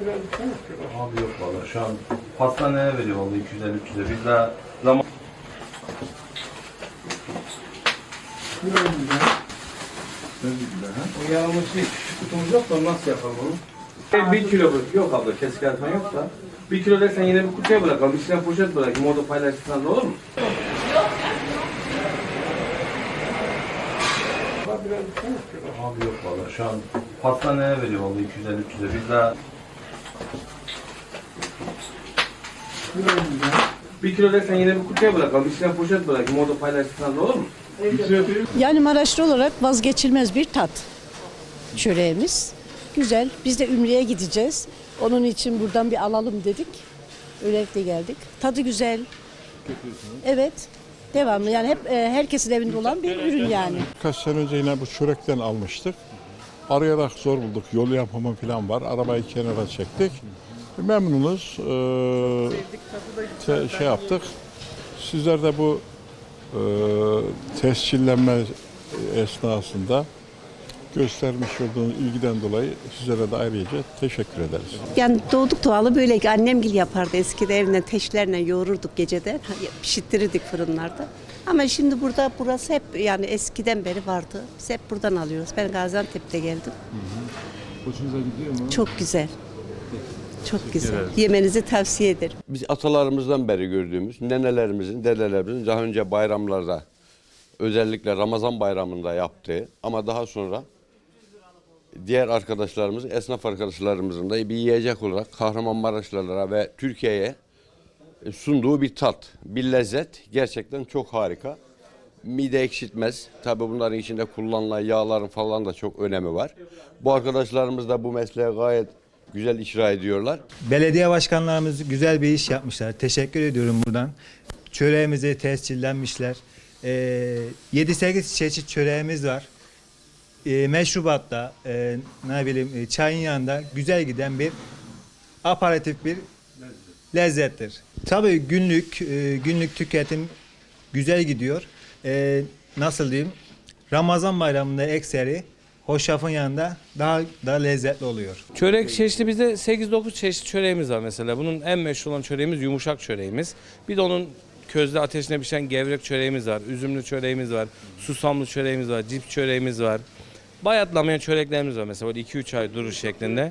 Abi yok valla şu an pastaneye veriyor vallahi 250 300 lira. Biz daha zaman O yağımız kutumuz yok da nasıl yapalım onu? E, bir kilo bırak. Yok abla kesik atma yok da. Bir kilo dersen yine bir kutuya bırakalım. İçine poşet bırakayım. Orada paylaşırsan da olur mu? Abi yok valla şu an pastaneye veriyor vallahi 250 300 lira. Biz daha bir kilo dersen yine bir kutuya bırakalım. İçine poşet bırakayım. Orada paylaşırsan da olur mu? Yani Maraşlı olarak vazgeçilmez bir tat çöreğimiz. Güzel. Biz de Ümre'ye gideceğiz. Onun için buradan bir alalım dedik. Öylelikle geldik. Tadı güzel. Evet. Devamlı yani hep e, herkesin evinde olan bir ürün yani. Birkaç sene önce yine bu çörekten almıştık. Arayarak zor bulduk. Yol yapımı falan var. Arabayı kenara çektik. Memnunuz. Ee, şey yaptık. Sizler de bu e, tescillenme esnasında göstermiş olduğunuz ilgiden dolayı sizlere de ayrıca teşekkür ederiz. Yani doğduk doğalı böyle annemgil yapardı eskide evine teşlerle yoğururduk geceden pişittirirdik fırınlarda. Ama şimdi burada burası hep yani eskiden beri vardı. Biz hep buradan alıyoruz. Ben Gaziantep'te geldim. Hoşunuza gidiyor mu? Çok güzel. Çok güzel. Yemenizi tavsiye ederim. Biz atalarımızdan beri gördüğümüz, nenelerimizin, dedelerimizin daha önce bayramlarda, özellikle Ramazan bayramında yaptığı ama daha sonra diğer arkadaşlarımız, esnaf arkadaşlarımızın da bir yiyecek olarak Kahramanmaraşlılara ve Türkiye'ye sunduğu bir tat, bir lezzet gerçekten çok harika. Mide ekşitmez. Tabii bunların içinde kullanılan yağların falan da çok önemi var. Bu arkadaşlarımız da bu mesleğe gayet güzel icra ediyorlar. Belediye başkanlarımız güzel bir iş yapmışlar. Teşekkür ediyorum buradan. Çöreğimizi tescillenmişler. Ee, 7-8 çeşit çöreğimiz var. Ee, meşrubatta, e, ne bileyim e, çayın yanında güzel giden bir aparatif bir lezzettir. Tabii günlük e, günlük tüketim güzel gidiyor. Ee, nasıl diyeyim? Ramazan bayramında ekseri hoşafın yanında daha daha lezzetli oluyor. Çörek çeşitli bizde 8-9 çeşit çöreğimiz var mesela. Bunun en meşhur olan çöreğimiz yumuşak çöreğimiz. Bir de onun közde ateşine pişen gevrek çöreğimiz var. Üzümlü çöreğimiz var. Susamlı çöreğimiz var. Cips çöreğimiz var. Bayatlamayan çöreklerimiz var mesela böyle 2-3 ay durur şeklinde.